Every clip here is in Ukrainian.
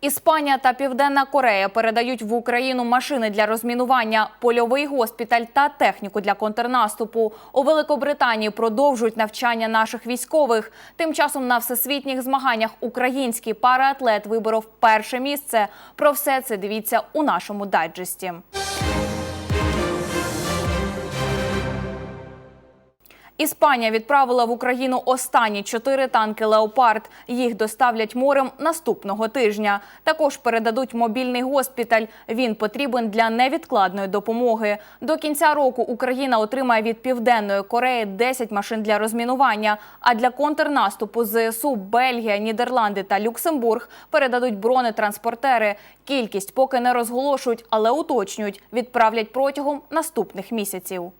Іспанія та Південна Корея передають в Україну машини для розмінування, польовий госпіталь та техніку для контрнаступу. У Великобританії продовжують навчання наших військових. Тим часом на всесвітніх змаганнях український параатлет виборов перше місце. Про все це дивіться у нашому дайджесті. Іспанія відправила в Україну останні чотири танки Леопард. Їх доставлять морем наступного тижня. Також передадуть мобільний госпіталь. Він потрібен для невідкладної допомоги. До кінця року Україна отримає від південної Кореї 10 машин для розмінування. А для контрнаступу ЗСУ Бельгія, Нідерланди та Люксембург передадуть бронетранспортери. Кількість поки не розголошують, але уточнюють, відправлять протягом наступних місяців.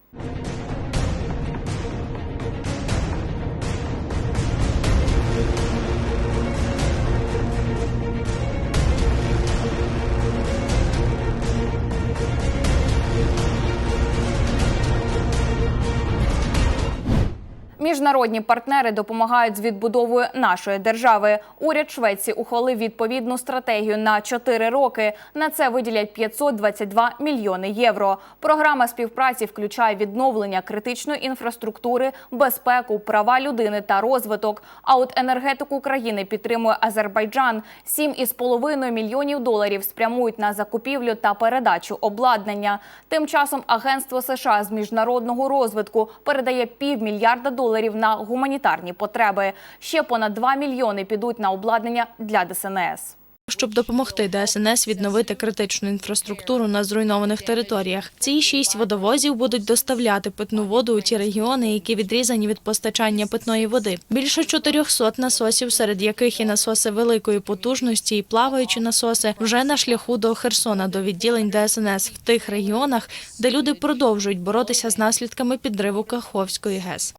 Міжнародні партнери допомагають з відбудовою нашої держави. Уряд Швеції ухвалив відповідну стратегію на 4 роки. На це виділять 522 мільйони євро. Програма співпраці включає відновлення критичної інфраструктури, безпеку, права людини та розвиток. А от енергетику країни підтримує Азербайджан. 7,5 мільйонів доларів спрямують на закупівлю та передачу обладнання. Тим часом Агентство США з міжнародного розвитку передає півмільярда доларів на гуманітарні потреби. Ще понад 2 мільйони підуть на обладнання для ДСНС. щоб допомогти ДСНС відновити критичну інфраструктуру на зруйнованих територіях. Ці шість водовозів будуть доставляти питну воду у ті регіони, які відрізані від постачання питної води. Більше 400 насосів, серед яких і насоси великої потужності, і плаваючі насоси, вже на шляху до Херсона, до відділень ДСНС в тих регіонах, де люди продовжують боротися з наслідками підриву Каховської ГЕС.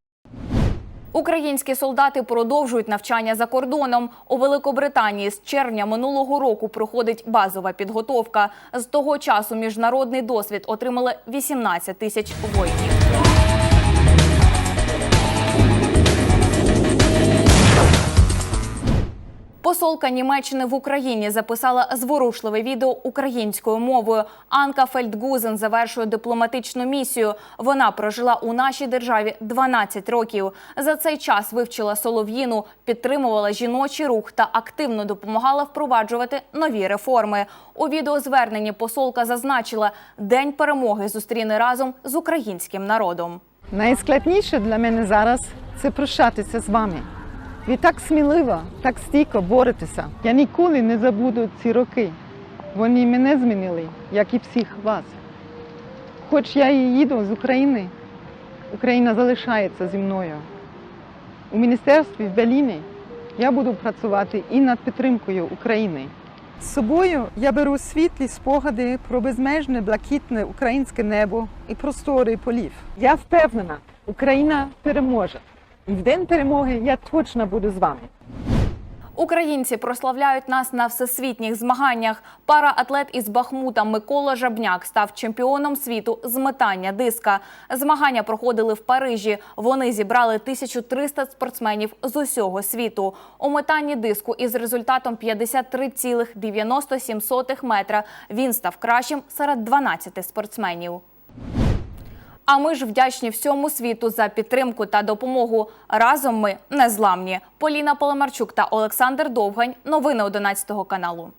Українські солдати продовжують навчання за кордоном. У Великобританії з червня минулого року проходить базова підготовка. З того часу міжнародний досвід отримали 18 тисяч воїнів. Посолка Німеччини в Україні записала зворушливе відео українською мовою. Анка Фельдгузен завершує дипломатичну місію. Вона прожила у нашій державі 12 років. За цей час вивчила солов'їну, підтримувала жіночий рух та активно допомагала впроваджувати нові реформи. У відеозверненні посолка зазначила, день перемоги зустріне разом з українським народом. Найскладніше для мене зараз це прощатися з вами. Ви так сміливо, так стійко боретеся. Я ніколи не забуду ці роки. Вони мене змінили, як і всіх вас. Хоч я і їду з України, Україна залишається зі мною. У міністерстві в Беліні я буду працювати і над підтримкою України. З собою я беру світлі спогади про безмежне блакитне українське небо і простори полів. Я впевнена, Україна переможе. В день перемоги я точно буду з вами. Українці прославляють нас на всесвітніх змаганнях. Параатлет із Бахмута Микола Жабняк став чемпіоном світу з метання диска. Змагання проходили в Парижі. Вони зібрали 1300 спортсменів з усього світу. У метанні диску із результатом 53,97 метра він став кращим серед 12 спортсменів. А ми ж вдячні всьому світу за підтримку та допомогу. Разом ми незламні. Поліна Поломарчук та Олександр Довгань. Новини 11 каналу.